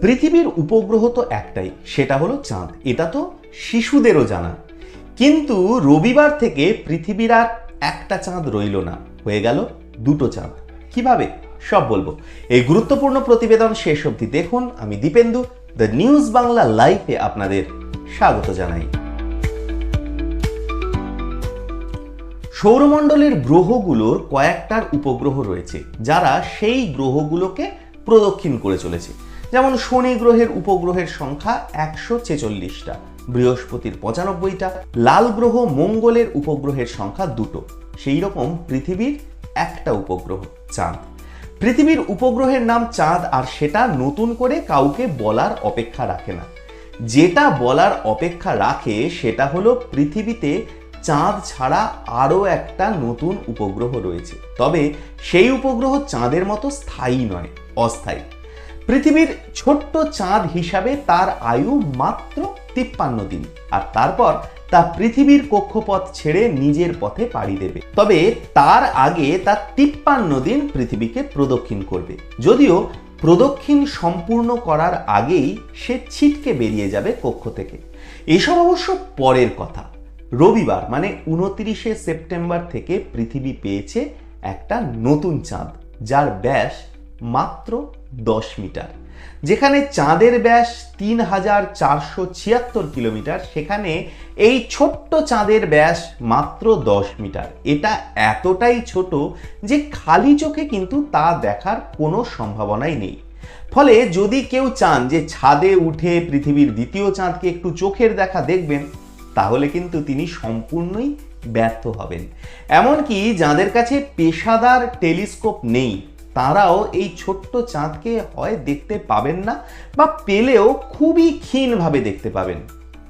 পৃথিবীর উপগ্রহ তো একটাই, সেটা হলো চাঁদ। এটা তো শিশুদেরও জানা। কিন্তু রবিবার থেকে পৃথিবীর আর একটা চাঁদ রইল না। হয়ে গেল দুটো চাঁদ। কীভাবে? সব বলব। এই গুরুত্বপূর্ণ প্রতিবেদন শেষ অবধি দেখুন। আমি দীপেন্দু দ্য নিউজ বাংলা লাইভে আপনাদের স্বাগত জানাই। সৌরমণ্ডলের গ্রহগুলোর কয়েকটার উপগ্রহ রয়েছে, যারা সেই গ্রহগুলোকে প্রদক্ষিণ করে চলেছে। যেমন শনি গ্রহের উপগ্রহের সংখ্যা একশো ছেচল্লিশটা, বৃহস্পতির পঁচানব্বইটা, লাল গ্রহ মঙ্গলের উপগ্রহের সংখ্যা দুটো। সেই রকম পৃথিবীর একটা উপগ্রহ, চাঁদ। পৃথিবীর উপগ্রহের নাম চাঁদ আর সেটা নতুন করে কাউকে বলার অপেক্ষা রাখে না। যেটা বলার অপেক্ষা রাখে সেটা হলো পৃথিবীতে চাঁদ ছাড়া আরও একটা নতুন উপগ্রহ রয়েছে। তবে সেই উপগ্রহ চাঁদের মতো স্থায়ী নয়, অস্থায়ী। পৃথিবীর ছোট্ট চাঁদ হিসাবে তার আয়ু মাত্র তিপ্পান্ন দিন, আর তারপর তা পৃথিবীর কক্ষপথ ছেড়ে নিজের পথে পাড়ি দেবে। তবে তার আগে তা তিপ্পান্ন দিন পৃথিবীকে প্রদক্ষিণ করবে। যদিও প্রদক্ষিণ সম্পূর্ণ করার আগেই সে ছিটকে বেরিয়ে যাবে কক্ষ থেকে। এসব অবশ্য পরের কথা। রবিবার মানে উনত্রিশে সেপ্টেম্বর থেকে পৃথিবী পেয়েছে একটা নতুন চাঁদ, যার ব্যাস মাত্র দশ মিটার। যেখানে চাঁদের ব্যাস তিন হাজার চারশো ছিয়াত্তর কিলোমিটার, সেখানে এই ছোট্ট চাঁদের ব্যাস মাত্র দশ মিটার। এটা এতটাই ছোট যে খালি চোখে কিন্তু তা দেখার কোনো সম্ভাবনাই নেই। ফলে যদি কেউ চান যে ছাদে উঠে পৃথিবীর দ্বিতীয় চাঁদকে একটু চোখের দেখা দেখবেন, তাহলে কিন্তু তিনি সম্পূর্ণই ব্যর্থ হবেন। এমনকি যাদের কাছে পেশাদার টেলিস্কোপ নেই তারাও এই ছোট্ট চাঁদকে হয় দেখতে পাবেন না বা পেলেও খুবই ক্ষীণভাবে দেখতে পাবেন।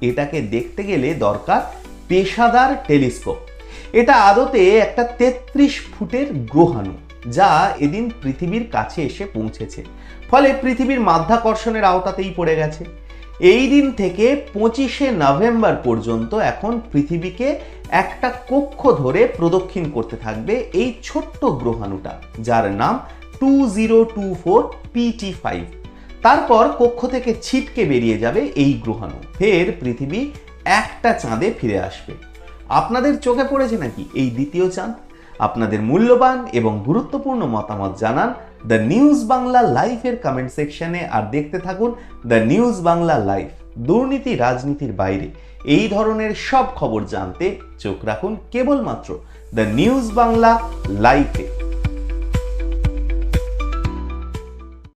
এটাকে দেখতে গেলে দরকার পেশাদার টেলিস্কোপ। এটা আদতে একটা তেত্রিশ ফুটের গ্রহাণু যা এদিন পৃথিবীর কাছে এসে পৌঁছেছে। ফলে পৃথিবীর মাধ্যাকর্ষণের আওতাতেই পড়ে গেছে। এই দিন থেকে পঁচিশে নভেম্বর পর্যন্ত এখন পৃথিবীকে একটা কক্ষ ধরে প্রদক্ষিণ করতে থাকবে এই ছোট্ট গ্রহাণুটা, যার নাম two zero two four PT five তারপর কক্ষ থেকে ছিটকে বেরিয়ে যাবে এই গ্রহাণু। ফের পৃথিবী একটা চাঁদে ফিরে আসবে। আপনাদের চোখে পড়েছে নাকি এই দ্বিতীয় চাঁদ? আপনাদের মূল্যবান এবং গুরুত্বপূর্ণ মতামত জানান দ্য নিউজ বাংলা লাইফের কমেন্ট সেকশনে আর দেখতে থাকুন দ্য নিউজ বাংলা লাইফ দুর্নীতি রাজনীতির বাইরে। এই ধরনের সব খবর জানতে চোখ রাখুন কেবলমাত্র দ্য নিউজ বাংলা লাইফে